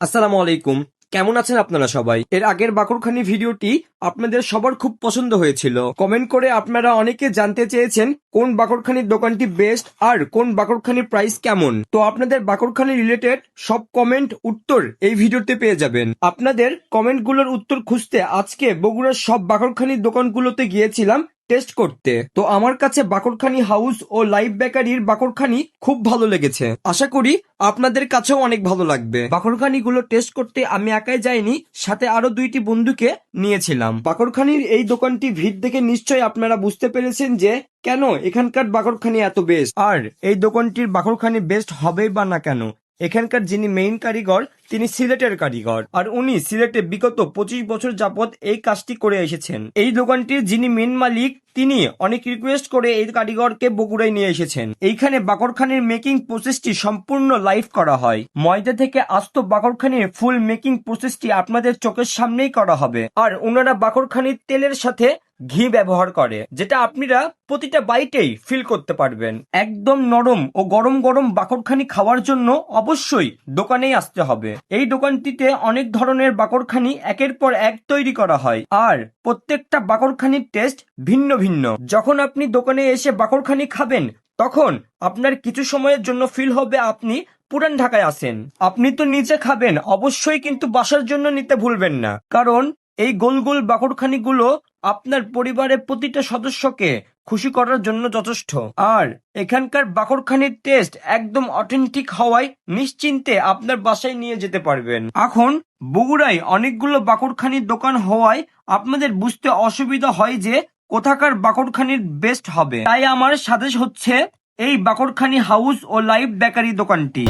আসসালামু আলাইকুম। কেমন আছেন আপনারা সবাই? এর আগের বাকরখানি ভিডিওটি আপনাদের সবার খুব পছন্দ হয়েছিল। কমেন্ট করে আপনারা অনেকে জানতে চেয়েছেন কোন বাকরখানির দোকানটি বেস্ট আর কোন বাকরখানির প্রাইস কেমন। তো আপনাদের বাকরখানি রিলেটেড সব কমেন্ট উত্তর এই ভিডিওতে পেয়ে যাবেন। আপনাদের কমেন্টগুলোর উত্তর খুঁজতে আজকে বগুড়ার সব বাকরখানির দোকানগুলোতে গিয়েছিলাম। টেস্ট করতে। তো আমার কাছে বাকরখানি হাউস ও লাইভ বেকারির বাকরখানি খুব ভালো লেগেছে। আশা করি আপনাদের কাছেও অনেক ভালো লাগবে। বাকরখানি গুলো টেস্ট করতে আমি একাই যাইনি, সাথে আরও দুইটি বন্ধুকে নিয়েছিলাম। বাকরখানির এই দোকানটি ভিড় দেখে নিশ্চয়ই আপনারা বুঝতে পেরেছেন যে কেন এখানকার বাকরখানি এত বেস্ট আর এই দোকানটির বাকরখানি বেস্ট হবেই বা না কেন? এখানকার যিনি মেইন কারিগর, তিনি সিলেটের কারিগর। আর উনি সিলেটে বিগত পঁচিশ বছর যাবৎ এই কাজটি করে এসেছেন। এই দোকানটির যিনি মেন মালিক, তিনি অনেক রিকোয়েস্ট করে এই কারিগরকে বগুড়ায় নিয়ে এসেছেন। এইখানে বাকরখানির মেকিং প্রসেসটি সম্পূর্ণ লাইভ করা হয়। ময়দা থেকে আস্ত বাকরখানির ফুল মেকিং প্রসেসটি আপনাদের চোখের সামনেই করা হবে। আর ওনারা বাকরখানির তেলের সাথে ঘি ব্যবহার করে, যেটা আপনারা প্রতিটা বাইটেই ফিল করতে পারবেন। একদম নরম ও গরম গরম বাকরখানি খাওয়ার জন্য অবশ্যই দোকানেই আসতে হবে। এই দোকানটিতে অনেক ধরনের বাকরখানি একের পর এক তৈরি করা হয়, আর প্রত্যেকটা বাকরখানির টেস্ট ভিন্ন ভিন্ন। যখন আপনি দোকানে এসে বাকরখানি খাবেন, তখন আপনার কিছু সময়ের জন্য ফিল হবে আপনি পুরান ঢাকায় আসেন। আপনি তো নিজে খাবেন, অবশ্যই কিন্তু বাসার জন্য নিতে ভুলবেন না। কারণ এই গোল গোল বাকরখানিগুলো আপনার পরিবারের প্রতিটা সদস্যকে খুশি করার জন্য যথেষ্ট। আর এখানকার বাকরখানির টেস্ট একদম অথেন্টিক হওয়ায় নিশ্চিন্তে আপনার বাসায় নিয়ে যেতে পারবেন। এখন বগুড়ায় অনেকগুলো বাকরখানির দোকান হওয়ায় আপনাদের বুঝতে অসুবিধা হয় যে কোথাকার বাকরখানির বেস্ট হবে। তাই আমার সাজেশ হচ্ছে এই বাকরখানি হাউস ও লাইভ বেকারি দোকানটি।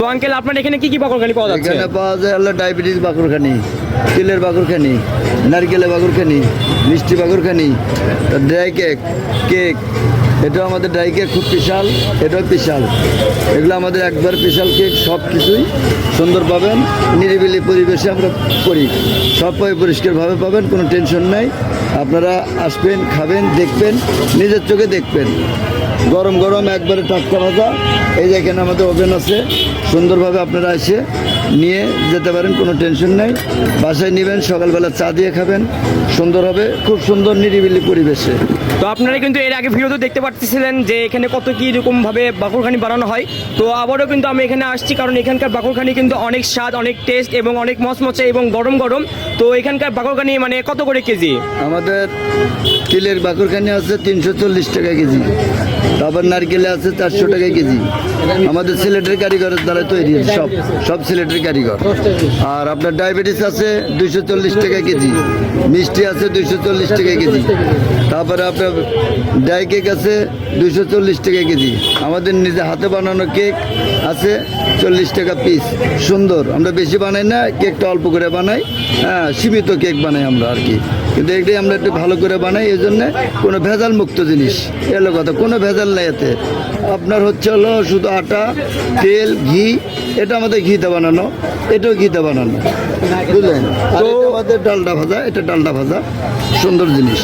তো আঙ্কেল আপনার এখানে কি কি বাকরখানি পাওয়া যাচ্ছে? এখানে পাওয়া যায় হলো ডায়াবেটিস বাকরখানি তিলের বাকরখানি নারকেলের বাকরখানি মিষ্টি বাকরখানি ড্রাই কেক কেক এটাও আমাদের ড্রাই কেক খুব বিশাল এটাও বিশাল। এগুলো আমাদের একবার বিশাল কেক সব কিছুই সুন্দর পাবেন নিরিবিলি পরিবেশে আমরা করি। সব পরিষ্কারভাবে পাবেন কোনো টেনশন নাই। আপনারা আসবেন খাবেন দেখবেন নিজের চোখে দেখবেন। গরম গরম একবারে টাটকা ভাজা। এই যে এখানে আমাদের ওভেন আছে। সুন্দরভাবে আপনারা এসে নিয়ে যেতে পারেন কোনো টেনশন নেই। বাসায় নেবেন সকালবেলা চা দিয়ে খাবেন। সুন্দর হবে খুব সুন্দর নিরিবিলি পরিবেশে। তো আপনারা কিন্তু এর আগে ভিডিওতে দেখতে পাচ্ছিলেন যে এখানে কত কি রকম ভাবে বাকরখানি বানানো হয়। তো আবারও কিন্তু আমি এখানে আসছি কারণ এখানকার বাকরখানি কিন্তু অনেক স্বাদ অনেক টেস্ট এবং অনেক মচমচে এবং গরম গরম। তো এখানকার বাকরখানি মানে কত করে কেজি? আমাদের তিলের বাকরখানি আছে তিনশো চল্লিশ টাকা কেজি। তারপর নারকেল আছে চারশো টাকা কেজি। আমাদের সিলেটের কারিগরের দ্বারা তৈরি সব সব সিলেটের কারিগর। আর আপনার ডায়াবেটিস আছে দুইশো চল্লিশ টাকা কেজি, মিষ্টি আছে দুইশো চল্লিশ টাকা কেজি, তারপরে আপনার ডাই কেক আছে দুইশো চল্লিশ টাকা কেজি। আমাদের নিজে হাতে বানানো কেক আছে চল্লিশ টাকা পিস, সুন্দর। আমরা বেশি বানাই না, কেকটা অল্প করে বানাই হ্যাঁ সীমিত কেক বানাই আমরা আর কি। কিন্তু এটাই আমরা একটু ভালো করে বানাই, এই জন্যে কোনো ভেজাল মুক্ত জিনিস। এলো কথা, কোনো ভেজাল নাই এতে। আপনার হচ্ছে হলো শুধু আটা তেল ঘি এটা আমাদের ঘিতে বানানো এটাও ঘিতে বানানো। বুঝলেন? আমাদের ডালটা ভাজা এটা ডালটা ভাজা। সুন্দর জিনিস।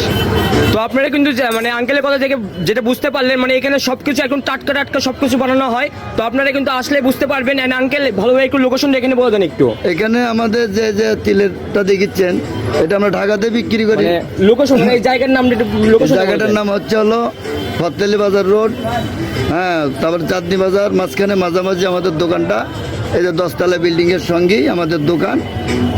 তো আপনারা কিন্তু মানে আঙ্কেলের কথা থেকে যেটা বুঝতে পারলেন মানে এখানে সবকিছু একদম টাটকা টাটকা সবকিছু বানানো হয়। তো আপনারা কিন্তু আসলে বুঝতে পারবেন। এন্ড আঙ্কেল ভালোভাবে একটু লোকেশন এখানে বলে দেন একটু। এখানে আমাদের যে যে তিলেরটা দেখিচ্ছেন এটা আমরা ঢাকাতে বিক্রি করি। মানে লোকেশন এই জায়গার নাম লোকেশন জায়গাটার নাম হচ্ছে হলো ফতেলি বাজার রোড হ্যাঁ তারপরে চাঁদনি বাজার মাঝখানে মাঝামাঝি আমাদের দোকানটা। এই যে দশতলা বিল্ডিংয়ের সঙ্গেই আমাদের দোকান।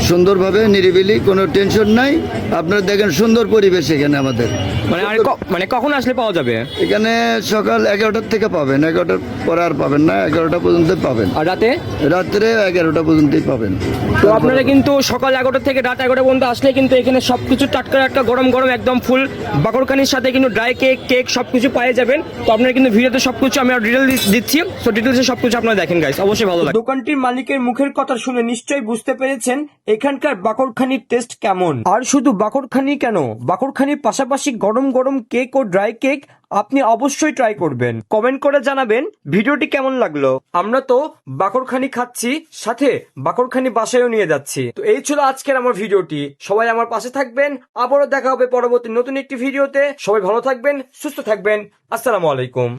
সুন্দরভাবে নিরিবিলি কোনো টেনশন নাই। আপনারা দেখেন সুন্দর পরিবেশ এখানে আমাদের। মানে আর ক- মানে কখন আসলে পাওয়া যাবে? এখানে সকাল এগারোটার থেকে পাবেন। এগারোটার পরে আর পাবেন না এগারোটা পর্যন্ত পাবেন। আর রাতে? রাত্রে এগারোটা পর্যন্তই পাবেন। তো আপনারা কিন্তু সকাল এগারোটা থেকে রাত এগারোটা পর্যন্ত আসলে কিন্তু এখানে সবকিছু টাটকা টাটকা গরম গরম একদম ফুল বাকরখানির সাথে কিন্তু ড্রাই কেক কেক সবকিছু পেয়ে যাবেন। তো আপনারা কিন্তু ভিডিওতে সবকিছু আমি ডিটেল দিচ্ছি। তো ডিটেলসে সবকিছু আপনারা দেখেন গাইস অবশ্যই ভালো লাগে দোকানটির মালিকের মুখের কথা শুনে নিশ্চয়ই বুঝতে পেরেছেন এখানকার বাকরখানির টেস্ট কেমন। আর শুধু বাকরখানি কেন? বাকরখানির পাশাপাশি গরম গরম কেক ও ড্রাই কেক আপনি অবশ্যই ট্রাই করবেন। কমেন্ট করে জানাবেন ভিডিওটি কেমন লাগল। আমরা তো বাকরখানি খাচ্ছি, সাথে বাকরখানি বাসায়ও নিয়ে যাচ্ছি। তো এই ছিল আজকের আমার ভিডিওটি। সবাই আমার পাশে থাকবেন। আবারও দেখা হবে পরবর্তী নতুন একটি ভিডিওতে। সবাই ভালো থাকবেন, সুস্থ থাকবেন। আসসালামু আলাইকুম।